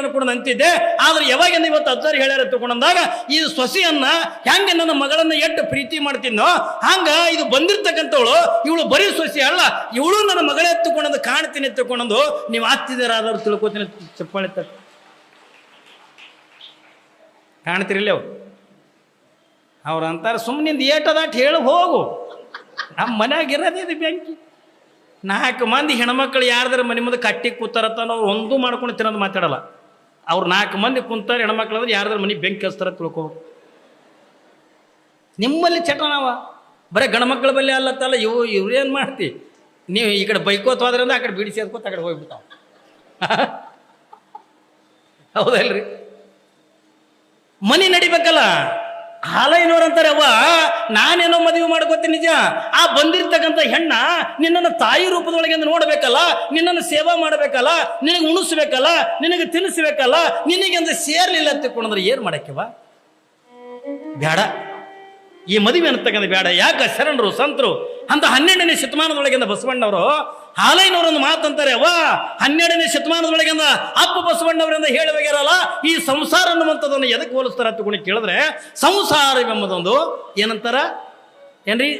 ಅನ್ಕೊಂಡು ನಂತಿದ್ದೆ. ಆದ್ರೆ ಯಾವಾಗಿಂದ ಇವತ್ತು ಅಜ್ಜಾರಿ ಹೇಳ್ಯಾರ ತಗೊಂಡಂದಾಗ, ಈ ಸೊಸೆಯನ್ನ ಹೆಂಗೆ ನನ್ನ ಮಗಳನ್ನ ಎಷ್ಟು ಪ್ರೀತಿ ಮಾಡ್ತೀನೋ ಹಂಗ ಇದು ಬಂದಿರ್ತಕ್ಕಂಥವಳು, ಇವಳು ಬರೀ ಸೊಸಿ ಅಲ್ಲ, ಇವಳು ನನ್ನ ಮಗಳೇ ಎತ್ತುಕೊಂಡಂದು ಕಾಣ್ತೀನಿ ಎತ್ತುಕೊಂಡಂದು ನೀವು ಆತ್ತಿದ್ದೀರಾದವ್ರು ತಿಳ್ಕೊತೀನಿ ಚಪ್ಪಾಳೆ ತಟ್ಟಿ ಕಾಣ್ತಿರಲಿ ಅವ್ರು? ಅವ್ರು ಅಂತಾರೆ ಸುಮ್ಮನಿಂದ ಏಟದಾಟ್ ಹೇಳಿ, ಹೋಗು. ನಮ್ಮ ಮನ್ಯಾಗ ಇರೋದೇ ಬೆಂಕಿ. ನಾಲ್ಕು ಮಂದಿ ಹೆಣ್ಮಕ್ಳು ಯಾರ್ದಾರ ಮನೆ ಮುಂದೆ ಕಟ್ಟಿ ಕೂತಾರತ್ತ ಅವ್ರು ಒಂದು ಮಾಡ್ಕೊಂಡು ತಿನ್ನೋದು ಮಾತಾಡಲ್ಲ. ಅವ್ರು ನಾಲ್ಕು ಮಂದಿ ಕುಂತಾರೆ ಹೆಣ್ಮಕ್ಳು ಅಂದ್ರೆ ಯಾರಾದ್ರೂ ಮನೆ ಬೆಂಕಿ ಹಚ್ತಾರ ತಿಳ್ಕೋ. ನಿಮ್ಮಲ್ಲಿ ಚಟ ನಾವ ಬರೀ ಗಂಡ್ಮಕ್ಳ ಬಲ್ಲಿ ಅಲ್ಲತ್ತಲ್ಲ, ಇವು ಇವ್ರೇನು ಮಾಡ್ತಿ? ನೀವು ಈ ಕಡೆ ಬೈಕೋತ ಹೋದ್ರಿಂದ ಆ ಕಡೆ ಬಿಡಿಸಿ ಅದ್ಕೋತ ಹೋಗ್ಬಿಡ್ತಾವ. ಹೌದಲ್ರಿ? ಮನೆ ನಡಿಬೇಕಲ್ಲ? ಹಾಲೈನವ್ರು ಅಂತಾರೆ ಅವ್ವ. ನಾನೇನೋ ಮದುವೆ ಮಾಡ್ಕೋತೀನಿ ನಿಜ. ಆ ಬಂದಿರ್ತಕ್ಕಂಥ ಹೆಣ್ಣ ನಿನ್ನನ್ನು ತಾಯಿ ರೂಪದೊಳಗೆ ನೋಡಬೇಕಲ್ಲ, ನಿನ್ನನ್ನು ಸೇವಾ ಮಾಡಬೇಕಲ್ಲ, ನಿನಗೆ ಉಣಿಸ್ಬೇಕಲ್ಲ, ನಿನಗೆ ತಿನ್ನಿಸ್ಬೇಕಲ್ಲ ನಿನಗೆಂದು ಸೇರ್ಲಿಲ್ಲ ತಿಳ್ಕೊಂಡ್ರೆ ಏನ್ ಮಾಡಕ್ಕೆವ? ಬೇಡ ಈ ಮದುವೆ ಅನ್ನತಕ್ಕಂಥ ಬೇಡ ಯಾಕ ಶರಣರು, ಸಂತರು, ಅಂತ ಹನ್ನೆರಡನೇ ಶತಮಾನದೊಳಗಿಂದ ಬಸವಣ್ಣವರು ಹಾಲೈನವರೊಂದು ಮಾತಂತಾರೆ ವಾ ಹನ್ನೆರಡನೇ ಶತಮಾನದೊಳಗಿಂದ ಅಪ್ಪ ಬಸವಣ್ಣವರಿಂದ ಹೇಳುವಾಗಿರಲ್ಲ ಈ ಸಂಸಾರ ಅನ್ನುವಂಥದ್ದನ್ನು ಎದಕ್ಕೆ ಹೋಲಿಸ್ತಾರೆ ಅಂತ ಕುಣಿ ಕೇಳಿದ್ರೆ, ಸಂಸಾರ ಎಂಬುದೊಂದು ಏನಂತಾರ? ಏನ್ರಿ?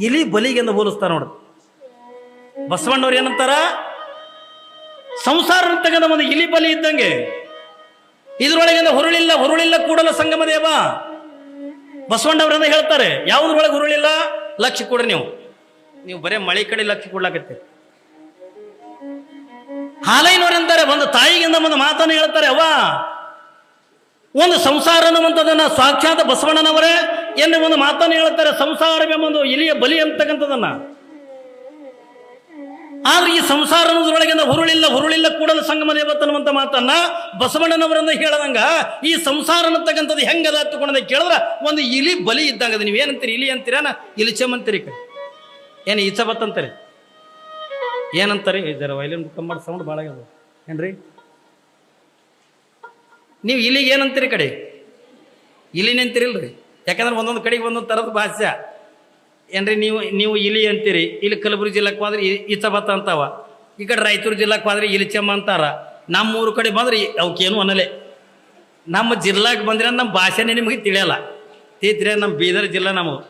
ಇಲಿ ಬಲಿಗೆಂದು ಹೋಲಿಸ್ತಾರ ನೋಡ್ರಿ ಬಸವಣ್ಣವ್ರು ಏನಂತಾರ? ಸಂಸಾರ ಅಂತಕ್ಕಂಥ ಒಂದು ಇಲಿ ಬಲಿ ಇದ್ದಂಗೆ. ಇದ್ರೊಳಗಿಂದ ಹುರುಳಿಲ್ಲ ಹುರುಳಿಲ್ಲ ಕೂಡಲ ಸಂಗಮ ದೇವ. ಹೇಳ್ತಾರೆ, ಯಾವ್ದ್ರೊಳಗೆ ಹುರುಳಿಲ್ಲ? ಲಕ್ಷ ಕೊಡ್ರಿ ನೀವು. ನೀವು ಬರೇ ಮಳೆ ಕಡೆ ಲಕ್ಷ ಕೊಡ್ಲಾಕತ್ತೀರಿ. ಹಾಲೈನವ್ರು ಅಂತಾರೆ ಒಂದು ತಾಯಿಗಿಂದ ಒಂದು ಮಾತನ್ನು ಹೇಳ್ತಾರೆ, ಅವ್ವ, ಒಂದು ಸಂಸಾರ ಅನ್ನುವಂಥದ್ದನ್ನು ಸಾಕ್ಷಾತ್ ಬಸವಣ್ಣನವರೇ ಎನ್ನುವ ಒಂದು ಮಾತನ್ನು ಹೇಳ್ತಾರೆ, ಸಂಸಾರವೆಂಬೊಂದು ಇಲಿಯ ಬಲಿ ಅಂತಕ್ಕಂಥದನ್ನ ಆದ್ರೆ ಈ ಸಂಸಾರ ಅನ್ನೋದ್ರೊಳಗಿಂದ ಹುರುಳಿಲ್ಲ ಹುರುಳಿಲ್ಲ ಕೂಡಲ ಸಂಗಮ ಅನ್ನುವಂಥ ಮಾತನ್ನ ಬಸವಣ್ಣನವರನ್ನ ಹೇಳದಂಗ ಈ ಸಂಸಾರ ಅನ್ನತಕ್ಕಂಥದ್ದು ಹೆಂಗದ ತಗೊಂಡ ಕೇಳಿದ್ರೆ ಒಂದು ಇಲಿ ಬಲಿ ಇದ್ದಂಗ ಅದು ನೀವೇನಂತೀರಿ, ಇಲಿ ಅಂತೀರ ಇಲಿಚಮ್ ಅಂತೀರಿ ಏನು ಈಚಬತ್ ಅಂತಾರೆ ಏನಂತಾರೆ? ಇದರ ವೈಲಿನ್ ಬುಕ್ ಮಾಡಿ ಸೌಂಡ್ ಭಾಳ ಆಗ್ಯದ. ಏನ್ರಿ? ನೀವು ಇಲ್ಲಿಗೆ ಏನಂತೀರಿ ಕಡೆ? ಇಲ್ಲಿ ಅಂತೀರಿಲ್ರಿ? ಯಾಕಂದ್ರೆ ಒಂದೊಂದು ಕಡೆಗೆ ಒಂದೊಂದು ಥರದ ಭಾಷೆ ಏನ್ರಿ, ನೀವು ನೀವು ಇಲಿ ಅಂತೀರಿ, ಇಲ್ಲಿ ಕಲಬುರಗಿ ಜಿಲ್ಲೆಗೆ ಹೋದ್ರೆ ಇ- ಈಚಬತ್ತ ಅಂತಾವ. ಈ ಕಡೆ ರಾಯಚೂರು ಜಿಲ್ಲಾಕ್ ಹೋದ್ರೆ ಇಲಿಚಮ್ಮ ಅಂತಾರ. ನಮ್ಮ ಊರು ಕಡೆ ಬಂದ್ರೆ ಅವಕ್ಕೇನು ಅನ್ನಲೆ. ನಮ್ಮ ಜಿಲ್ಲಾಕ್ ಬಂದ್ರೆ ನಮ್ಮ ಭಾಷೆನೇ ನಿಮಗೆ ತಿಳಿಯಲ್ಲ. ತೀತ್ರೆ ನಮ್ಮ ಬೀದರ್ ಜಿಲ್ಲಾ ನಮ್ಮ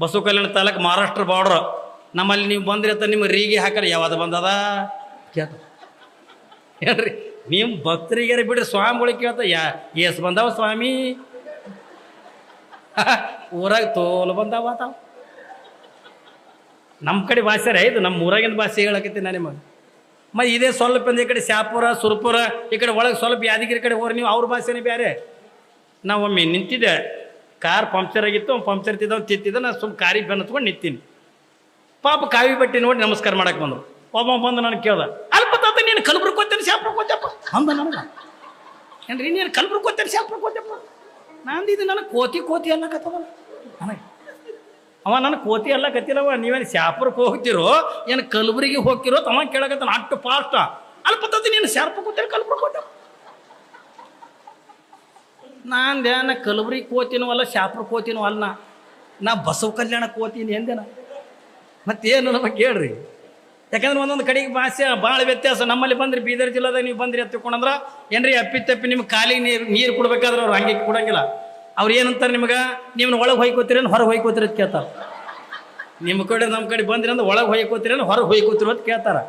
ಬಸವ ಕಲ್ಯಾಣ ತಾಲೂಕು ಮಹಾರಾಷ್ಟ್ರ ಬಾರ್ಡ್ರ್ ನಮ್ಮಲ್ಲಿ ನೀವು ಬಂದ್ರೆ ಅಂತ ನಿಮ್ಗೆ ರೀಗಿ ಹಾಕಲ್ಲ. ಯಾವ್ದು ಬಂದದ? ಕೇಳ್ತ. ಹೇಳ್ರಿ. ನೀವು ಭಕ್ತರಿಗಾರ ಬಿಡ್ರಿ ಸ್ವಾಮಿಗಳಿಗೆ ಕೇಳ್ತ. ಯಾ, ಎಸ್ ಬಂದಾವ ಸ್ವಾಮಿ? ಊರಾಗ ತೋಲು ಬಂದಾವ ತಾವು ನಮ್ಮ ಕಡೆ ಭಾಷೆ ಇದು ನಮ್ಮ ಊರಾಗಿನ ಭಾಷೆ ಹೇಳಕತ್ತೀನಿ ನಾನು ನಿಮಗೆ. ಮತ್ತು ಇದೇ ಸ್ವಲ್ಪ ಈ ಕಡೆ ಶಾಪುರ ಸುರ್ಪುರ, ಈ ಕಡೆ ಒಳಗೆ ಸ್ವಲ್ಪ ಯಾದಗಿರಿ ಕಡೆ ಹೋಗ್ರಿ ನೀವು ಅವ್ರ ಭಾಷೆನೇ ಬೇರೆ ನಾವು ಒಮ್ಮೆ ನಿಂತಿದ್ದೆ. ಕಾರ್ ಪಂಕ್ಚರ್ ಆಗಿತ್ತು, ಪಂಕ್ಚರ್ ತಿದ್ದ ಅವ್ನು ತಿತ್ತಿದ್ದ ನಾನು ಸುಮ್ಮ ಕಾರಿಗೆ ಬೆನ್ನತ್ಕೊಂಡು ನಿಂತೀನಿ. ಪಾಪ ಕಾವಿ ಬಟ್ಟೆ ನೋಡಿ ನಮಸ್ಕಾರ ಮಾಡಕ್ಕೆ ಬಂದರು. ಒಬ್ಬ ಬಂದು ನನಗೆ ಕೇಳ್ದ, ಅಲ್ಪ ತಾತ, ನೀನು ಕಲಬುರ್ಗಿ ಕೊತ್ತೇನೆ ಶಾಪ್ರ ಹೋಗ್ತಪ್ಪ ಅಂದ ನನಗೆ ಏನ್ರಿ, ನೀನು ಕಲಬುರ್ಗಿ ಕೊತ್ತೇನೆ ಶಾಪ್ರ ಹೋಗ್ತಪ್ಪ ನಂದು ಇದು ನನಗೆ ಕೋತಿ ಕೋತಿ ಅನ್ನಕತ್ತವಲ್ಲ ನನಗೆ. ಅವ ನನಗೆ ಕೋತಿ ಎಲ್ಲ ಕತ್ತಿಲ್ಲವ ನೀವೇನು ಶಾಪುರಕ್ಕೆ ಹೋಗ್ತಿರೋ, ಏನು ಕಲಬುರಿಗೆ ಹೋಗ್ತಿರೋ ತಮ್ಮ ಕೇಳಕತ್ತಾನ, ಅಷ್ಟು ಫಾಸ್ಟ್ ಅಲ್ಪ ತಾತ, ನೀನು ಶಾಪುರಕ್ಕೆ ಕೊತ್ತೇನೆ ಕಲಬುರ್ಗಿ ಕೊಟ್ಟ ಧ್ಯಾನ ಕಲಬುರಗಿ ಕೋತಿನೂ ಅಲ್ಲ ಶಾಪ್ರ ಕೋತಿನೂ ಅಲ್ಲ. ನಾ ಬಸವ ಕಲ್ಯಾಣ ಕೋತೀನಿ ಎಂದೇನ? ಮತ್ತೇನು ನಮಗೆ ಕೇಳ್ರಿ? ಯಾಕಂದ್ರೆ ಒಂದೊಂದು ಕಡೆಗೆ ಭಾಷೆ, ಭಾಳ ವ್ಯತ್ಯಾಸ. ನಮ್ಮಲ್ಲಿ ಬಂದ್ರಿ ಬೀದರ್ ಜಿಲ್ಲಾದಾಗ ನೀವು ಬಂದ್ರಿ ಎತ್ತಿಕೊಂಡಂದ್ರೆ, ಏನ್ರಿ ಅಪ್ಪಿ ತಪ್ಪಿ ನಿಮ್ಗೆ ಕಾಲಿಗೆ ನೀರು ನೀರು ಕೊಡ್ಬೇಕಾದ್ರೆ ಅವ್ರು ಹಂಗೆ ಕೊಡಂಗಿಲ್ಲ. ಅವ್ರು ಏನಂತಾರೆ ನಿಮ್ಗೆ? ನೀವು ಒಳಗೆ ಹೊಯ್ಕೋತೀರಿ ಹೊರಗೆ ಹೊಯ್ಕೋತೀರಿ ಅಂತ ಕೇಳ್ತಾರೆ. ನಿಮ್ಮ ಕಡೆ ನಮ್ಮ ಕಡೆ ಬಂದ್ರಿ ಅಂದ್ರೆ ಒಳಗೆ ಹೊಯ್ಕೋತೀರಿ ಹೊರಗೆ ಹೊಯ್ಕೋತೀರಿ ಅಂತ ಕೇಳ್ತಾರೆ.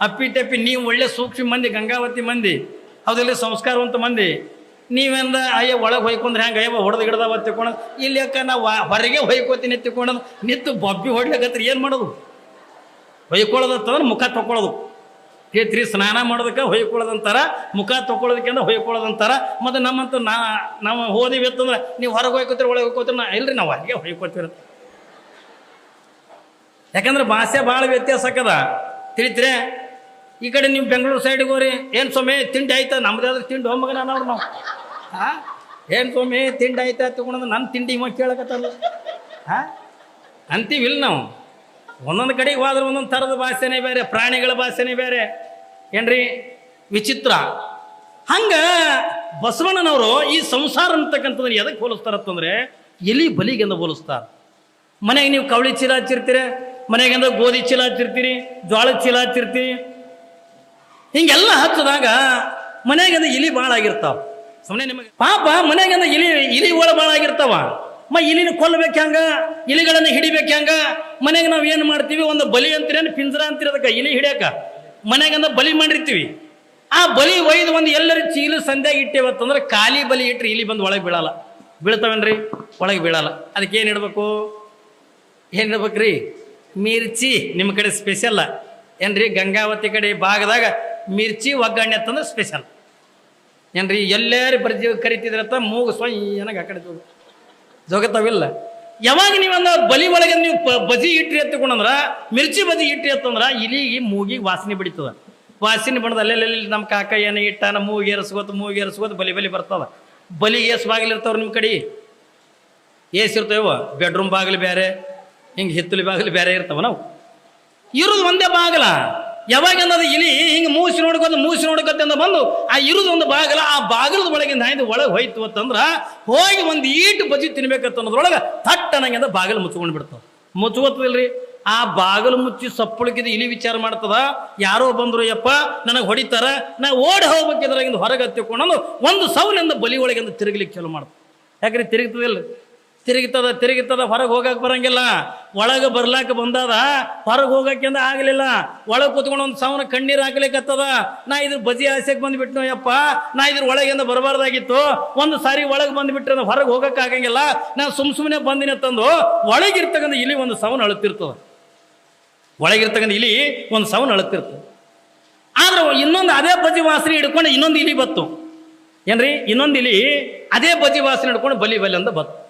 ಅಪ್ಪಿ ತಪ್ಪಿ ನೀವು ಒಳ್ಳೆ ಸೂಕ್ಷ್ಮ ಮಂದಿ, ಗಂಗಾವತಿ ಮಂದಿ ಅದರಲ್ಲಿ ಸಂಸ್ಕಾರವಂತ ಮಂದಿ. ನೀವೆಂದ ಅಯ್ಯ ಒಳಗೆ ಹೊಯ್ಕೊಂಡ್ರೆ ಹೆಂಗೆ ಅಯ್ಯವ ಹೊಡೆದು ಗಿಡದವ ತಿಳ್ಕೊಳೋದು ಇಲ್ಲಿ ಯಾಕೆ ನಾವು ಹೊರಗೆ ಹೊಯ್ಕೋತೀನಿ ತಿಳ್ಕೊಳೋದು ನಿಂತು ಬಬ್ಬಿ ಹೊಡ್ಲಿಕ್ಕತ್ರಿ ಏನು ಮಾಡೋದು? ಹೊಯ್ಕೊಳ್ಳೋದಂತಂದ್ರೆ ಮುಖ ತಗೊಳ್ಳೋದು ಕೇತ್ರಿ ಸ್ನಾನ ಮಾಡೋದಕ್ಕೆ ಹೊಯ್ಕೊಳ್ಳೋದಂತಾರ ಮುಖ ತಗೊಳ್ಳೋದಕ್ಕೆ ಅಂದ್ರೆ ಹೊಯ್ಕೊಳ್ಳೋದಂತಾರ ಮತ್ತು ನಮ್ಮಂತೂ ನಾ, ನಾವು ಹೋದಿವಿ ಅಂತಂದ್ರೆ, ನೀವು ಹೊರಗೆ ಹೊಯ್ಕೋತೀರಿ, ಒಳಗೆ ಹೊಯ್ಕೋತೀರಿ, ನಾ ಇಲ್ರಿ, ನಾವು ಹೊರಗೆ ಹೊಯ್ಕೋತೀರ ಯಾಕಂದ್ರೆ ಭಾಷೆ ಭಾಳ ವ್ಯತ್ಯಾಸ ಆಕದ ತಿಳಿತ್ರೆ ಈ ಕಡೆ ನೀವು ಬೆಂಗಳೂರು ಸೈಡಿಗೆ ಹೋರಿ ಏನು ಸ್ವಾಮಿ, ತಿಂಡಿ ಆಯ್ತಾ? ನಮ್ದಾದ್ರೆ ತಿಂಡಿ. ಹೋಮಗನ ಅನ್ನೋರು ನಾವು. ಹಾಂ? ಏನು ಸ್ವಾಮಿ, ತಿಂಡಿ ಆಯ್ತಾ? ತಗೊಂಡು ನನ್ನ ತಿಂಡಿ ಮಗ ಕೇಳಕತ್ತಲ್ಲ ಹಾಂ? ಅಂತೀವಿಲ್ಲ ನಾವು. ಒಂದೊಂದು ಕಡೆಗೆ ಹೋದ್ರೆ ಒಂದೊಂದು ಥರದ ಭಾಷೆನೇ ಬೇರೆ, ಪ್ರಾಣಿಗಳ ಭಾಷೆನೇ ಬೇರೆ. ಏನ್ರಿ? ವಿಚಿತ್ರ. ಹಂಗ ಬಸವಣ್ಣನವರು ಈ ಸಂಸಾರ ಅಂತಕ್ಕಂಥದ್ದು ಎದಕ್ಕೆ ಹೋಲಿಸ್ತಾರತ್ತಂದ್ರೆ ಎಲಿ ಬಲಿಗೆಂದ ಹೋಲಿಸ್ತಾರೆ. ಮನೆಗೆ ನೀವು ಕವಳಿ ಚೀಲ ಹಚ್ಚಿರ್ತೀರ, ಮನೆಗೆಂದ ಗೋಧಿ ಚೀಲ ಹಚ್ಚಿರ್ತೀರಿ ಜೋಳದ ಚೀಲ ಹಚ್ಚಿರ್ತೀರಿ ಹಿಂಗೆಲ್ಲ ಹಚ್ಚಿದಾಗ ಮನ್ಯಾಗಿಂದ ಇಲಿ ಭಾಳ ಆಗಿರ್ತಾವ. ಸುಮ್ಮನೆ ನಿಮಗೆ ಪಾಪ ಮನೆಗಿಂದ ಇಲಿ ಇಲಿ ಒಳ ಭಾಳ ಆಗಿರ್ತಾವ. ಮ ಇಲಿನ ಕೊಲ್ಲಬೇಕು ಹಂಗ? ಇಲಿಗಳನ್ನ ಹಿಡಿಬೇಕು ಹಂಗ? ಮನೆಗೆ ನಾವು ಏನು ಮಾಡ್ತೀವಿ? ಒಂದು ಬಲಿ ಅಂತೀರೇನು ಪಿಂಜರ ಅಂತಿರೋದಕ್ಕೆ ಇಲಿ ಹಿಡಿಯಕ? ಮನೆಗಿಂದ ಬಲಿ ಮಾಡಿರ್ತೀವಿ. ಆ ಬಲಿ ಒಯ್ದು ಒಂದು ಎಲ್ಲರ ಚೀಲು ಸಂಧ್ಯಾಗ ಇಟ್ಟೇವತ್ತಂದ್ರೆ ಖಾಲಿ ಬಲಿ ಇಟ್ಟರೆ ಇಲಿ ಬಂದು ಒಳಗೆ ಬೀಳಲ್ಲ. ಬೀಳ್ತಾವೇನ್ರಿ? ಒಳಗೆ ಬೀಳಲ್ಲ. ಅದಕ್ಕೆ ಏನು ಇಡ್ಬೇಕು? ಏನು ಇಡ್ಬೇಕ್ರಿ? ಮಿರ್ಚಿ. ನಿಮ್ಮ ಕಡೆ ಸ್ಪೆಷಲ್ ಏನ್ರಿ? ಗಂಗಾವತಿ ಕಡೆ ಭಾಗದಾಗ ಮಿರ್ಚಿ ಒಗ್ಗರಣೆ ಅಂತಂದ್ರೆ ಸ್ಪೆಷಲ್ ಏನ್ರಿ, ಎಲ್ಲರೂ ಬರ್ಜಿ ಕರಿತಿದ್ರಂತ ಮೂಗು ಸ್ವಯ್ಯನಾಗ ಆ ಕಡೆ ಜೋಗ ಜೋಗತಾವಿಲ್ಲ ಯಾವಾಗ ನೀವೊಂದು ಬಲಿ ಒಳಗೆ ನೀವು ಬಜಿ ಇಟ್ರಿ ಎತ್ತಕೊಂಡಂದ್ರ, ಮಿರ್ಚಿ ಬಜಿ ಇಟ್ರಿ ಎತ್ತಂದ್ರ ಈ ಮೂಗಿಗೆ ವಾಸನೆ ಬಿಡಿತದ. ವಾಸನೆ ಬಣ್ಣದ ಅಲ್ಲೆಲ್ಲಿ ನಮ್ಮ ಕಾಕ ಏನ ಇಟ್ಟ ನಮ್ಮ ಮೂಗಿ ಎರಸ್ಕೋತ ಮೂಗಿ ಎರಸ್ಕೋತ ಬಲಿ ಬಲಿ ಬರ್ತದ. ಬಲಿ ಏಸ್ ಬಾಗಿಲಿರ್ತಾವ್ರ ನಿಮ್ಮ ಕಡೆ? ಏಸ್ ಇರ್ತಾವ? ಬೆಡ್ರೂಮ್ ಬಾಗಿಲು ಬೇರೆ ಹಿಂಗೆ ಹಿತ್ತಲಿ ಬಾಗಿಲು ಬೇರೆ ಇರ್ತಾವ ನಾವು. ಇರೋದು ಒಂದೇ ಬಾಗಲ. ಯಾವಾಗ ಅನ್ನೋದು ಇಲಿ ಹಿಂಗೆ ಮೂಸಿ ನೋಡ್ಕೊತ ಮೂಸಿ ನೋಡ್ಕೊತ ಅಂತ ಬಂದು ಆ ಇರುದು ಒಂದು ಬಾಗಲ, ಆ ಬಾಗಿಲದ ಒಳಗಿಂದ ಹಾಯ್ದು ಒಳಗೆ ಹೋಯ್ತು ಅಂತಂದ್ರೆ ಹೋಗಿ ಒಂದು ಈಟು ಬಜಿ ತಿನ್ಬೇಕಂತ ಅನ್ನೋದ್ರೊಳಗೆ ತಟ್ಟ ಅನ್ನಂಗಿಂದ ಬಾಗಿಲು ಮುಚ್ಕೊಂಡು ಬಿಡ್ತಾವ. ಮುಚ್ಚುವತ್ತದಿಲ್ರಿ? ಆ ಬಾಗಿಲು ಮುಚ್ಚಿ ಸಪ್ಪಳಕಿದ ಇಲಿ ವಿಚಾರ ಮಾಡ್ತದ. ಯಾರೋ ಬಂದ್ರು, ಯಪ್ಪ, ನನಗೆ ಹೊಡಿತಾರ, ನಾ ಓಡಿ ಹೋಗ್ಬೇಕಿದ್ರಾಗಿಂದ ಹೊರಗೆ ಹತ್ತಿಕೊಂಡು ಒಂದು ಸೌಲಿಂದ ಬಲಿ ಒಳಗಿಂದ ತಿರುಗಲಿಕ್ಕೆ ಚಲೋ ಮಾಡ್ತದೆ ಯಾಕ್ರಿ ತಿರುಗ್ತದಿಲ್ಲ ತಿರುಗಿತದ ತಿರುಗಿತದ, ಹೊರಗೆ ಹೋಗಕ್ಕೆ ಬರಂಗಿಲ್ಲ. ಒಳಗೆ ಬರ್ಲಾಕ ಬಂದದ, ಹೊರಗೆ ಹೋಗಕ್ಕಿಂದ ಆಗಲಿಲ್ಲ. ಒಳಗೆ ಕೂತ್ಕೊಂಡು ಒಂದು ಸಾವನ ಕಣ್ಣೀರು ಹಾಕ್ಲಿಕ್ಕತ್ತದ ನಾ ಇದ್ರ ಬಜಿ ಆಸೆಗೆ ಬಂದ್ಬಿಟ್ನು ಯಪ್ಪ? ನಾ ಇದ್ರ ಒಳಗಿಂದ ಬರಬಾರ್ದಾಗಿತ್ತು. ಒಂದು ಸಾರಿ ಒಳಗೆ ಬಂದ್ಬಿಟ್ರೆ ಹೊರಗೆ ಹೋಗಕ್ಕೆ ಆಗಂಗಿಲ್ಲ. ನಾನು ಸುಮ್ ಸುಮ್ಮನೆ ಬಂದಿನಿ ತಂದು ಒಳಗಿರ್ತಕ್ಕಂಥ ಇಲಿ ಒಂದು ಸೌನ್ ಅಳುತ್ತಿರ್ತದ. ಒಳಗಿರ್ತಕ್ಕಂಥ ಇಲಿ ಒಂದು ಸೌನ್ ಅಳುತ್ತಿರ್ತದೆ. ಆದ್ರೆ ಇನ್ನೊಂದು ಅದೇ ಬಜಿ ವಾಸನೆ ಹಿಡ್ಕೊಂಡು ಇನ್ನೊಂದು ಇಲಿ ಬತ್ತು. ಏನ್ರಿ? ಇನ್ನೊಂದು ಇಲಿ ಅದೇ ಬಜಿ ವಾಸನೆ ಹಿಡ್ಕೊಂಡು ಬಲಿ ಬಲಿ ಅಂತ ಬತ್ತು.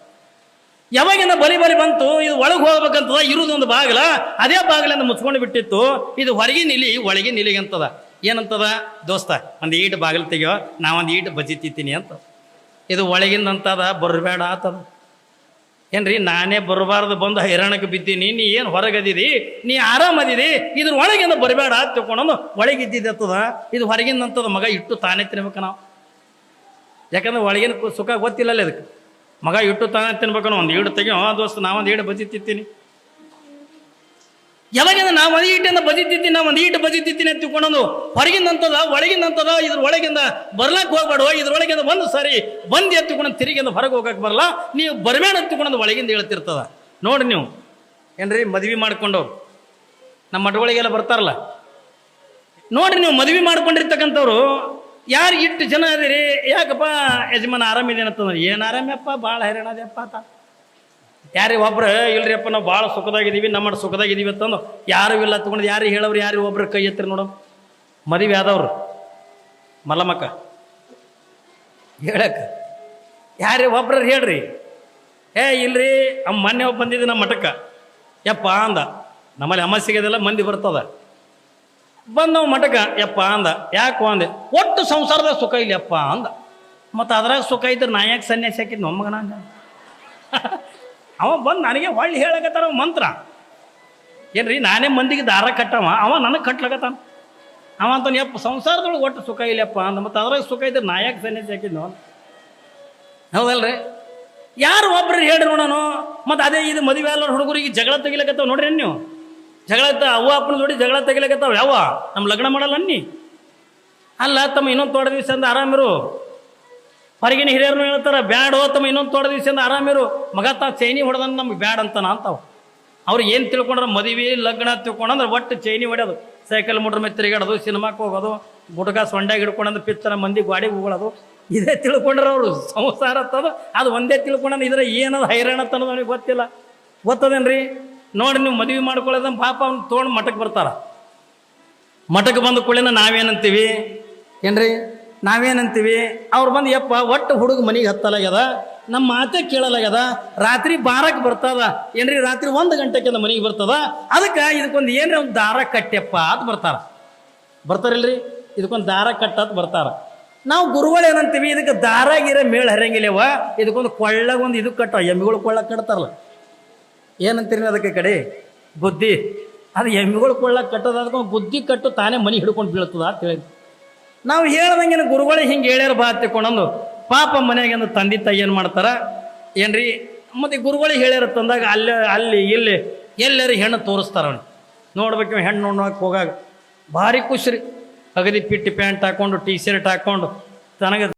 ಯಾವಾಗಿಂದ ಬಲಿ ಬಲಿ ಬಂತು, ಇದು ಒಳಗೆ ಹೋಗ್ಬೇಕಂತದ ಒಂದು ಬಾಗಿಲ, ಅದೇ ಬಾಗಿಲಿಂದ ಮುಚ್ಕೊಂಡು ಬಿಟ್ಟಿತ್ತು. ಇದು ಹೊರಗಿನ ನಿಲಿ, ಒಳಗೆ ನಿಲಿಗಂತದ. ಏನಂತದ? ದೋಸ್ತ, ಒಂದು ಈಟ್ ಬಾಗಿಲು ತೆಗಿಯೋ ನಾ ಒಂದು ಈಟ್ ಬಜಿ ತಿಂತೀನಿ ಅಂತ. ಇದು ಒಳಗಿಂದ ಅಂತದ ಬರಬೇಡ ಆತದ. ಏನ್ರಿ, ನಾನೇ ಬರಬಾರ್ದು, ಬಂದು ಹೈರಾಣಕ್ಕೆ ಬಿದ್ದೀನಿ, ನೀ ಏನು ಹೊರಗದಿದಿ, ನೀ ಆರಾಮದಿದಿ, ಇದ್ರ ಒಳಗಿಂದ ಬರಬೇಡ ಅಂತ ತಿಳ್ಕೊಂಡು ಅಂತದ ಇದು ಹೊರಗಿಂದ ಅಂತದ ಮಗ ಇಟ್ಟು ತಾನೇ ತಿನ್ಬೇಕು ನಾವು. ಯಾಕಂದ್ರೆ ಒಳಗಿನ ಸುಖ ಗೊತ್ತಿಲ್ಲಲ್ಲ ಅದಕ್ಕೆ. ಮಗ ಇಟ್ಟು ತಾನೇ ತಿನ್ಬೇಕು ಒಂದು ಈಡು ತೆಗಿಯೋ, ಆ ದೋಸ್ತ ನಾವೊಂದು ಈಡು ಬಜಿ ತಿಂತೀನಿ. ಯಾವಾಗಿಂದ ನಾ ಒಂದು ಈಟಿಂದ ಬಜಿ ತಿಂತೀನಿ, ನಾ ಒಂದು ಈಟು ಬಜಿ ತಿಂತೀನಿ ಅಂತ ತಿಳ್ಕೊಂಡು ಹೊರಗಿಂದಂತದ ಒಳಗಿಂದಂತದ ಇದ್ರ ಒಳಗಿಂದ ಬರ್ಲಾಕ್ ಹೋಗ್ಬೇಡ ಇದ್ರೊಳಗಿಂದ ಒಂದು ಸರಿ ಬಂದು ಎತ್ತುಕೊಂಡು ತಿರುಗಿಂದ ಹೊರಗೆ ಹೋಗಕ್ಕೆ ಬರಲ್ಲ, ನೀವು ಬರಬೇಡ ಎತ್ತುಕೊಂಡು ಒಳಗಿಂದ ಹೇಳ್ತಿರ್ತದ. ನೋಡಿ ನೀವು. ಏನ್ರಿ, ಮದ್ವಿ ಮಾಡ್ಕೊಂಡವ್ರು. ನಮ್ಮ ಮಠಗಳಿಗೆಲ್ಲ ಬರ್ತಾರಲ್ಲ. ನೋಡ್ರಿ ನೀವು ಮದುವೆ ಮಾಡ್ಕೊಂಡಿರ್ತಕ್ಕಂಥವ್ರು ಯಾರು ಇಟ್ಟು ಜನ ಅದಿರಿ? ಯಾಕಪ್ಪ ಯಜಮಾನ ಆರಾಮಿದೆ ಅಂತಂದ್ರೆ ಏನು ಆರಾಮ್ಯಪ್ಪ ಭಾಳ ಹೈರಾಣ ಅದೇಪ್ಪ ಆತ. ಯಾರಿ ಒಬ್ರು ಇಲ್ರಿಯಪ್ಪ ನಾವು ಭಾಳ ಸುಖದಾಗಿದ್ದೀವಿ ನಮ್ಮ ಸುಖದಾಗಿದ್ದೀವಿ ಅಂತಂದು ಯಾರು ಇಲ್ಲ ತೊಗೊಂಡು ಯಾರು ಹೇಳವ್ರು ಯಾರು ಒಬ್ರು ಕೈ ಎತ್ತಿರಿ ನೋಡು. ಮದುವೆ ಆದವ್ರು. ಮಲ್ಲಮ್ಮಕ್ಕ. ಹೇಳಕ್ಕ. ಯಾರೇ ಒಬ್ರು ಹೇಳ್ರಿ. ಏ, ಇಲ್ರಿ ಅಮ್ಮ ಮೊನ್ನೆ ಒಬ್ಬ ಬಂದಿದ್ದೆ ನಮ್ಮ ಮಠಕ್ಕೆ. ಯಪ್ಪ ಅಂದ. ನಮ್ಮಲ್ಲಿ ಅಮಾಸಿಗೆದೆಲ್ಲ ಮಂದಿ ಬರ್ತದ. ಬಂದು ಮಟಕ ಯಪ್ಪ ಅಂದ. ಯಾಕೋ ಅಂದೆ, ಒಟ್ಟು ಸಂಸಾರದ ಸುಖ ಇಲ್ಲಪ್ಪ ಅಂದ. ಮತ್ತು ಅದ್ರಾಗ ಸುಖ ಇದ್ರೆ ನಾ ಯಾಕೆ ಸನ್ಯಾಸಿ ಹಾಕಿದ್ ನಮ್ಮಗನ ಅಂದ. ಅವ ಬಂದು ನನಗೆ ಹೊಳ್ಳಿ ಹೇಳಕತ್ತಾರ ಮಂತ್ರ. ಏನ್ರಿ, ನಾನೇ ಮಂದಿಗೆ ದಾರ ಕಟ್ಟವ? ಅವ ನನಗೆ ಕಟ್ಲಕತ್ತಾನ? ಅವ ಅಂತಾನೆ, ಯಪ್ಪ, ಸಂಸಾರದೊಳಗೆ ಒಟ್ಟು ಸುಖ ಇಲ್ಲಪ್ಪ ಅಂದ. ಮತ್ತು ಅದ್ರಾಗ ಸುಖ ಇದ್ರೆ ನಾ ಯಾಕೆ ಸನ್ಯಾಸಿ ಹಾಕಿದ್ನು ಹೌದಲ್ರಿ? ಯಾರು ಒಬ್ರು ಹೇಳಿ ನೋಡೋಣ ಮತ್ತು ಅದೇ ಇದು ಮದುವೆ ಎಲ್ಲ ಹುಡುಗರಿಗೆ ಜಗಳ ತೆಗಿಲಕತ್ತಾವ ನೋಡ್ರಿ ನೀವು? ಜಗಳ ಅವ್ವ ಅಪ್ಪನ ಜೋಡಿ ಜಗಳ ತೆಗಿಲಕತ್ತಾವ ಯಾವ? ನಮ್ಮ ಲಗ್ನ ಮಾಡಲ್ಲ ಅನ್ನಿ. ಅಲ್ಲ, ತಮ್ಮ ಇನ್ನೊಂದು ತೋಟ ದಿವಸ ಅಂದ ಆರಾಮಿರು. ಹೊರಗಿನ ಹಿರಿಯರ್ನು ಹೇಳ್ತಾರ, ಬ್ಯಾಡೋ, ತಮ್ಮ ಇನ್ನೊಂದು ತೋಟ ದಿವಸ ಅಂದ ಆರಾಮಿರು. ಮಗ ತಾ ಚೈನಿ ಹೊಡೆದನ್ ನಮ್ಗೆ ಬ್ಯಾಡ್ ಅಂತಾನ ಅಂತಾವ. ಅವ್ರು ಏನು ತಿಳ್ಕೊಂಡ್ರೆ? ಮದುವೆ, ಲಗ್ನ ತಿಳ್ಕೊಂಡಂದ್ರೆ ಒಟ್ಟು ಚೈನಿ ಹೊಡೆಯೋದು. ಸೈಕಲ್, ಮೋಟ್ರ್ ಮೇಲೆ ತಿರುಗಾಡೋದು ಸಿನಿಮಾಕ್ಕೆ ಹೋಗೋದು, ಗುಟ್ಕ ಸೊಂಡ್ಯಾಗ ಹಿಡ್ಕೊಂಡಂದ್ರೆ ಪಿತ್ತರ ಮಂದಿ ಗಾಡಿಗೆ ಹೋಗೋದು ಇದೇ ತಿಳ್ಕೊಂಡ್ರ ಅವರು. ಸಂಸಾರ ಅಂತದ ಅದು ಒಂದೇ ತಿಳ್ಕೊಂಡ ಇದ್ರೆ ಏನದು ಹೈರಾಣ ಅನ್ನೋದು ಅವ್ನಿಗೆ ಗೊತ್ತಿಲ್ಲ. ಗೊತ್ತದೇನ್ರಿ? ನೋಡಿ ನೀವು ಮದುವೆ ಮಾಡ್ಕೊಳ್ಳೋದ ಪಾಪ ಅವ್ನು ತೊಗೊಂಡು ಮಠಕ್ಕೆ ಬರ್ತಾರ. ಮಠಕ್ಕೆ ಬಂದ ಕೂಡಲೇ ನಾವೇನಂತೀವಿ? ಏನ್ರಿ? ನಾವೇನಂತೀವಿ? ಅವ್ರು ಬಂದು ಯಪ್ಪ, ಒಟ್ಟು ಹುಡುಗ ಮನೆಗೆ ಹತ್ತಲಾಗ್ಯದ ನಮ್ಮ ಮಾತೆ ಕೇಳಲಾಗ್ಯದ, ರಾತ್ರಿ ಬಾರಕ್ಕೆ ಬರ್ತದ. ಏನ್ರಿ, ರಾತ್ರಿ ಒಂದು ಗಂಟೆಗೆ ಮನೆಗೆ ಬರ್ತದ? ಅದಕ್ಕೆ ಇದಕ್ಕೊಂದು ಏನ್ರಿ ಒಂದು ದಾರ ಕಟ್ಟೆಪ್ಪ ಅಂತ ಬರ್ತಾರ. ಬರ್ತಾರಿಲ್ರಿ? ಇದಕ್ಕೊಂದು ದಾರ ಕಟ್ಟತ್ ಬರ್ತಾರ. ನಾವು ಗುರುಗಳು ಏನಂತೀವಿ, ಇದಕ್ಕೆ ದಾರ ಗೀರ ಮೇಳ ಹರಂಗಿಲ್ಲವ ಇದಕ್ಕೊಂದು ಕೊಳ್ಳಗೊಂದು ಇದು ಕಟ್ಟ, ಎಮ್ಮಿಗಳು ಕೊಳ್ಳ ಕಟ್ತಾರಲ್ಲ. ಏನಂತೀರಿ ಅದಕ್ಕೆ ಕಡೆ? ಬುದ್ಧಿ. ಅದು ಎಮ್ಮಿಗಳು ಕೊಳ್ಳಕ್ಕೆ ಕಟ್ಟೋದು ಅದಕ್ಕೆ ಬುದ್ಧಿ ಕಟ್ಟು ತಾನೇ ಮನೆ ಹಿಡ್ಕೊಂಡು ಬೀಳ್ತದ ಅಂತ ಹೇಳಿದ್ವಿ ನಾವು ಹೇಳ್ದಂಗೆ ಗುರುಗಳೇ ಹಿಂಗೆ ಹೇಳ್ಯಾರ ಬಾ ತಿಳ್ಕೊಂಡಂದು ಪಾಪ ಮನೆಯಾಗಿಂದ ತಂದೆ ತಾಯಿ ಏನು ಮಾಡ್ತಾರ? ಏನ್ರಿ? ಮತ್ತೆ ಗುರುಗಳೇ ಹೇಳ್ಯಾರ ತಂದಾಗ ಅಲ್ಲಿ ಅಲ್ಲಿ, ಇಲ್ಲಿ ಎಲ್ಲರೂ ಹೆಣ್ಣು ತೋರಿಸ್ತಾರ ಅವನು ನೋಡ್ಬೇಕು ಹೆಣ್ಣು ನೋಡೋಕೆ ಹೋಗಾಗ ಭಾರಿ ಖುಷಿ ರೀ. ಅಗದಿ ಪಿಟ್ಟಿ ಪ್ಯಾಂಟ್ ಹಾಕೊಂಡು ಟಿ ಶರ್ಟ್ ಹಾಕ್ಕೊಂಡು ತನಗೆ